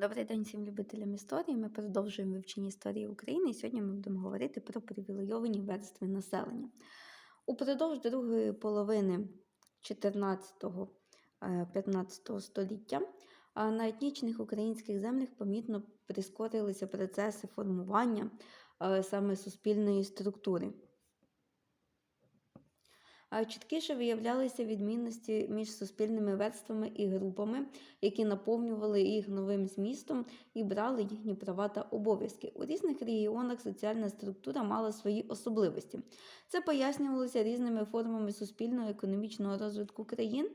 Добрий день всім любителям історії. Ми продовжуємо вивчення історії України і сьогодні ми будемо говорити про привілейовані верстви населення. Упродовж другої половини 14-15 століття на етнічних українських землях помітно прискорилися процеси формування саме суспільної структури. Чіткіше виявлялися відмінності між суспільними верствами і групами, які наповнювали їх новим змістом і брали їхні права та обов'язки. У різних регіонах соціальна структура мала свої особливості. Це пояснювалося різними формами суспільного економічного розвитку країн,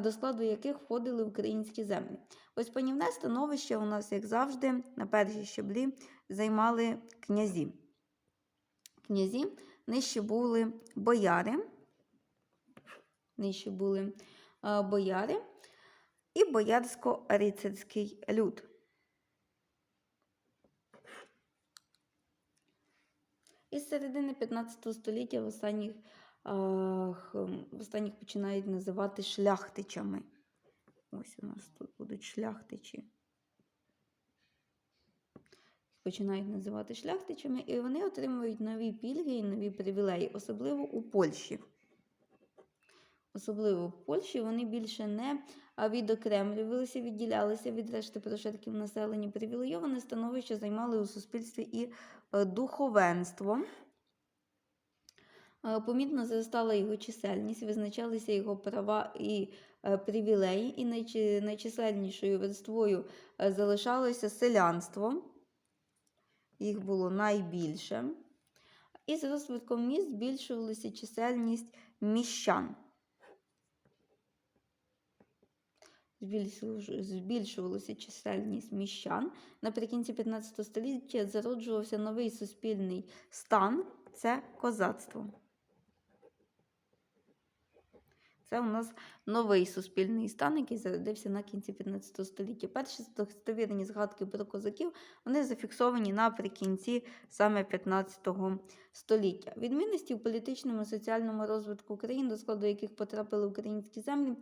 до складу яких входили українські землі. Ось панівне становище у нас, як завжди, на першій щеблі займали князі. Князі нижче були бояри нижче були е, бояри і боярсько-рицарський люд. Із середини 15 століття в останніх, е, в останніх починають називати шляхтичами. Ось у нас тут будуть шляхтичі. Починають називати шляхтичами, і вони отримують нові пільги і нові привілеї, особливо у Польщі особливо в Польщі, вони більше не відокремлювалися, відділялися від решти прошарків населення. Привілейоване становище займали у суспільстві і е, духовенство. Е, Помітно зростала його чисельність, визначалися його права і е, привілеї, і найчисельнішою верствою залишалося селянство. Їх було найбільше. І з розвитком міст збільшувалася чисельність міщан. Збільшувалася чисельність міщан. Наприкінці 15 століття зароджувався новий суспільний стан це козацтво. Це у нас новий суспільний стан, який зародився на кінці 15 століття. Перші достовірні згадки про козаків вони зафіксовані наприкінці саме 15 століття. Відмінності в політичному і соціальному розвитку країн, до складу яких потрапили українські землі,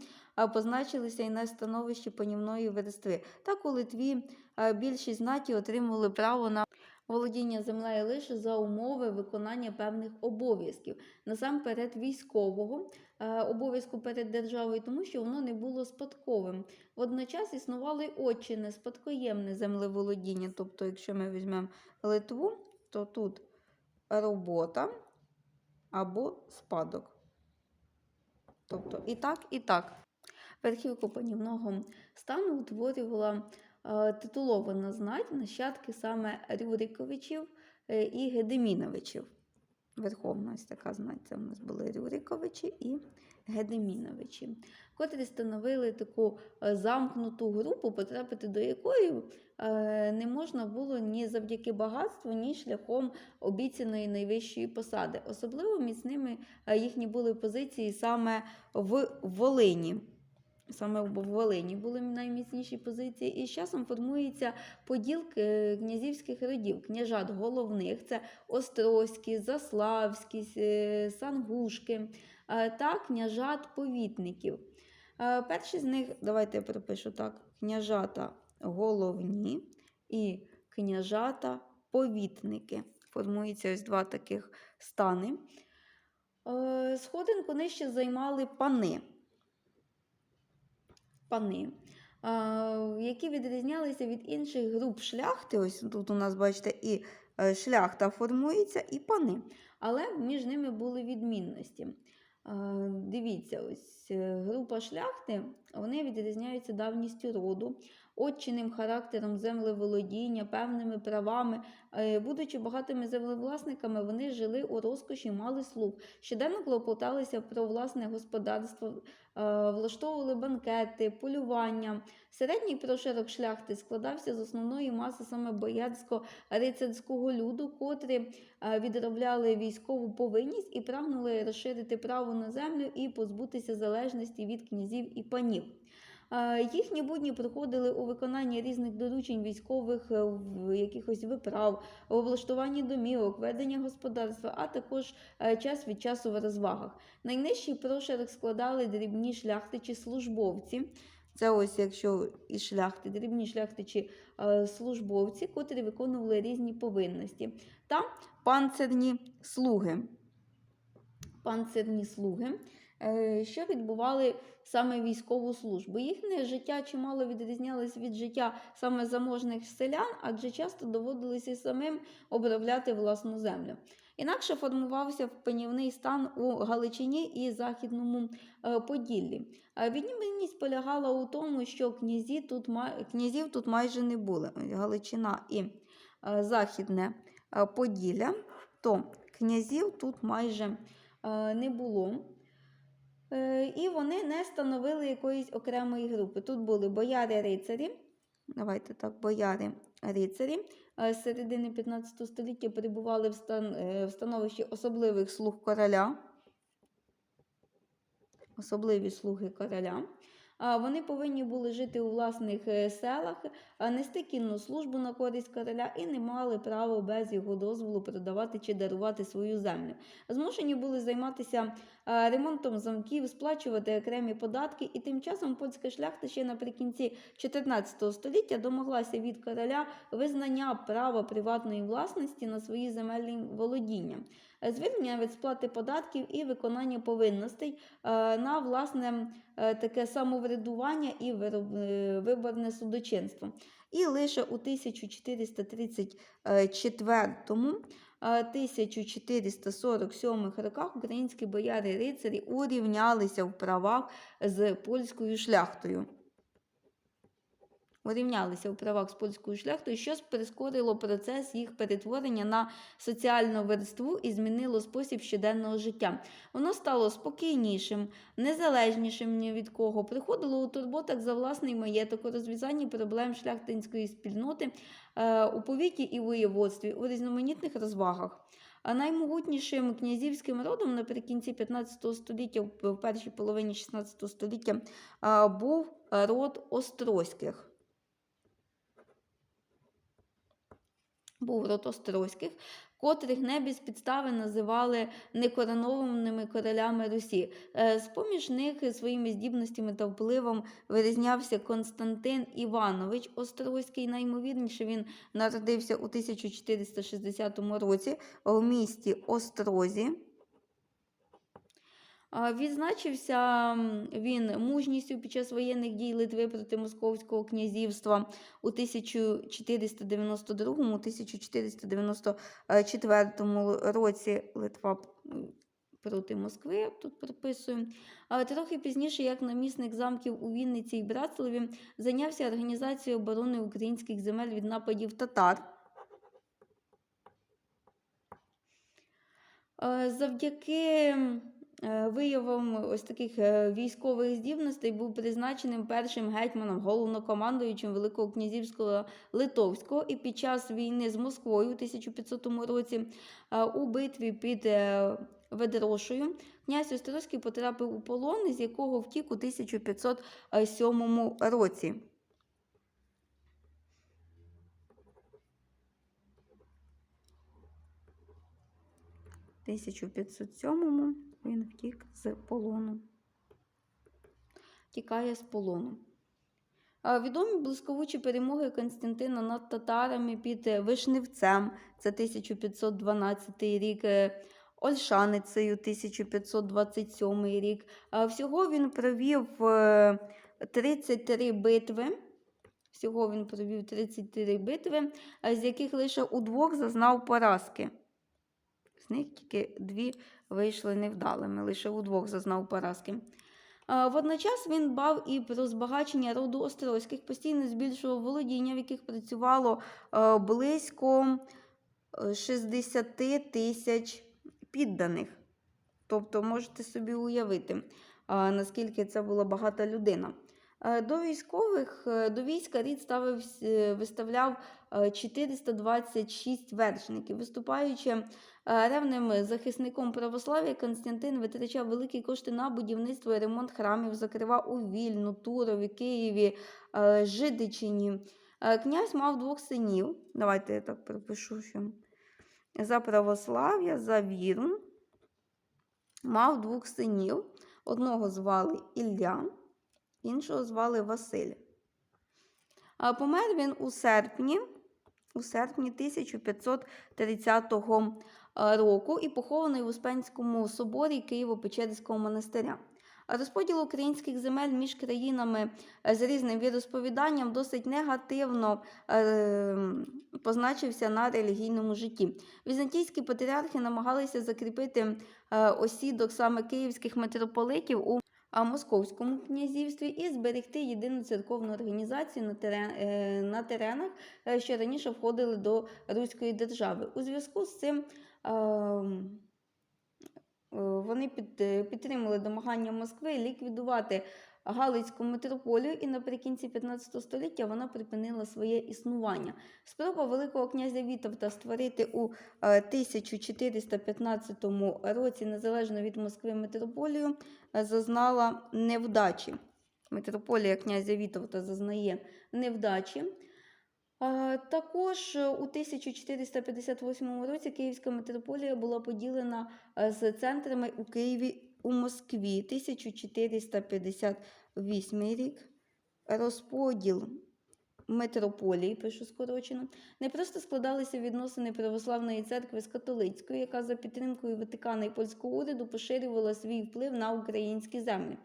позначилися і на становищі панівної верстви. Так у Литві більшість знаті отримували право на володіння землею лише за умови виконання певних обов'язків, насамперед військового е, обов'язку перед державою, тому що воно не було спадковим. Водночас існувало й отчине, спадкоємне землеволодіння. Тобто, якщо ми візьмемо Литву, то тут робота або спадок. Тобто і так, і так. Верхівку панівного стану утворювала е, титулована знать нащадки саме Рюриковичів е, і Гедеміновичів. Верховна ось така знать. Це у нас були Рюриковичі і Гедеміновичі, котрі становили таку е, замкнуту групу, потрапити до якої не можна було ні завдяки багатству, ні шляхом обіцяної найвищої посади. Особливо міцними їхні були позиції саме в Волині. Саме в Волині були найміцніші позиції, і з часом формується поділ князівських родів, княжат головних це Острозькі, Заславські, е, Сангушки та княжат повітників. Перші з них, давайте я перепишу так: княжата головні і княжата повітники. Формуються ось два таких стани. Е, Сходинку нижче займали пани пани, які відрізнялися від інших груп шляхти. Ось тут у нас, бачите, і е, шляхта формується, і пани. Але між ними були відмінності. Дивіться, ось е, група шляхти вони відрізняються давністю роду, отчинним характером землеволодіння, певними правами. Е, Будучи багатими землевласниками, вони жили у розкоші, мали слуг. Щоденно клопоталися про власне господарство, влаштовували банкети, полювання. Середній прошарок шляхти складався з основної маси саме боярсько-рицарського люду, котрі е, відробляли військову повинність і прагнули розширити право на землю і позбутися залежності від князів і панів. Їхні будні проходили у виконанні різних доручень військових, е, в якихось виправ, в облаштуванні домівок, ведення господарства, а також е, час від часу в розвагах. Найнижчий прошарок складали дрібні шляхтичі службовці. Це ось якщо і шляхти, дрібні шляхтичі е, службовці, котрі виконували різні повинності, та панцирні слуги. Панцирні слуги, що відбували саме військову службу. Їхнє життя чимало відрізнялось від життя саме заможних селян, адже часто доводилося самим обробляти власну землю. Інакше формувався панівний стан у Галичині і Західному е, Поділлі. Е, Відмінність полягала у тому, що князі тут, князів тут майже не було. Галичина і е, Західне е, Поділля, то князів тут майже е, не було. Е, І вони не становили якоїсь окремої групи. Тут були бояри-рицарі. Давайте так, бояри-рицарі. Е, З середини 15 століття перебували в, стан, е, в становищі особливих слуг короля. Особливі слуги короля. Вони повинні були жити у власних селах, нести кінну службу на користь короля і не мали права без його дозволу продавати чи дарувати свою землю. Змушені були займатися ремонтом замків, сплачувати окремі податки, і тим часом польська шляхта ще наприкінці 14 століття домоглася від короля визнання права приватної власності на свої земельні володіння, е, звільнення від сплати податків і виконання повинностей е, на власне е, таке самоврядування і е, виборне судочинство. І лише у 1434 1447 роках українські бояри рицарі урівнялися в правах з польською шляхтою. Урівнялися в правах з польською шляхтою, що прискорило процес їх перетворення на соціальну верству і змінило спосіб щоденного життя. Воно стало спокійнішим, незалежнішим ні від кого, приходило у турботах за власний маєток, у розв'язанні проблем шляхтинської спільноти е, у повіті і воєводстві, у різноманітних розвагах. А наймогутнішим князівським родом наприкінці 15 століття, в в першій половині 16 століття, е, був род Острозьких. Був род Острозьких, котрих не без підстави називали некоронованими королями Русі. Е, З-поміж них своїми здібностями та впливом вирізнявся Константин Іванович Острозький. Наймовірніше він народився у 1460 році в місті Острозі. Відзначився він мужністю під час воєнних дій Литви проти Московського князівства у 1490-1494 році Литва проти Москви, тут приписую. Трохи пізніше, як намісник замків у Вінниці і Братславі, зайнявся організацією оборони українських земель від нападів татар. Е, Завдяки е, ось таких е, військових здібностей був призначеним першим гетьманом, головнокомандуючим Великого князівського Литовського і під час війни з Москвою у 1500 році е, у битві під Ведрошою князь Острозький потрапив у полон, з якого втік у 1507 році. В 1507 він втік з полону. Тікає з полону. Відомі блискавучі перемоги Константина над татарами під е, Вишневцем, це 1512 рік, е, Ольшаницею 1527 рік. Всього він провів е, 33 битви. Всього він провів 33 битви, з яких лише у двох зазнав поразки. З них тільки дві вийшли невдалими, лише у двох зазнав поразки. Водночас він дбав і про збагачення роду Острозьких, постійно збільшував володіння, в яких працювало е, близько е, 60 тисяч підданих. Тобто можете собі уявити, наскільки це була багата людина. Е, До військових, е, до війська рід ставив, е, виставляв е, 426 вершників. Виступаючи е, ревним захисником православ'я, Константин витрачав великі кошти на будівництво і ремонт храмів, зокрема у Вільну, Турові, Києві, е, Жидичині. Е, Князь мав двох синів. Давайте я так пропишу, що за православ'я, за віру. Мав двох синів. Одного звали Ілля, іншого звали Василь. Помер він у серпні, у серпні 1530 е, року і похований в Успенському соборі Києво-Печерського монастиря. Розподіл українських земель між країнами е, з різним віросповіданням досить негативно е, позначився на релігійному житті. Візантійські патріархи намагалися закріпити е, осідок саме київських митрополитів у Московському князівстві і зберегти єдину церковну організацію на, терен, е, на теренах, е, що раніше входили до Руської держави. У зв'язку з цим е, вони під, е, підтримали домагання Москви ліквідувати Галицьку митрополію, і наприкінці 15 століття вона припинила своє існування. Спроба Великого князя Вітовта створити у е, 1415 році незалежно від Москви митрополію е, зазнала невдачі. Митрополія князя Вітовта зазнає невдачі. Е, Також е, у 1458 році Київська митрополія була поділена е, з центрами у Києві у Москві. 1458 рік. Розподіл митрополії, пишу скорочено, не просто складалися відносини православної церкви з католицькою, яка за підтримкою Ватикана і польського уряду поширювала свій вплив на українські землі.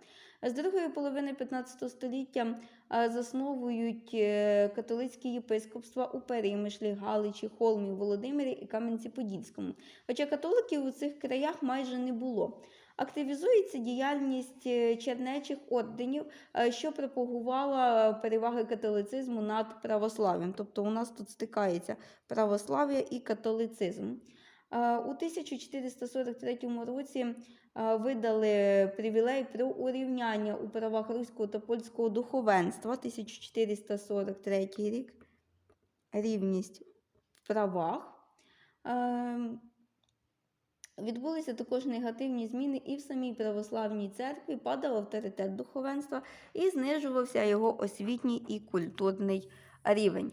З другої половини 15 століття засновують е, католицькі єпископства у Перемишлі, Галичі, Холмі, Володимирі і Кам'янці-Подільському. Хоча католиків у цих краях майже не було. Активізується діяльність е, чернечих орденів, е, що пропагувала переваги католицизму над православ'ям. Тобто у нас тут стикається православ'я і католицизм. У 1443 році видали привілей про урівняння у правах руського та польського духовенства 1443 рік. Рівність в правах. Ем, Відбулися також негативні зміни і в самій православній церкві, падав авторитет духовенства і знижувався його освітній і культурний рівень.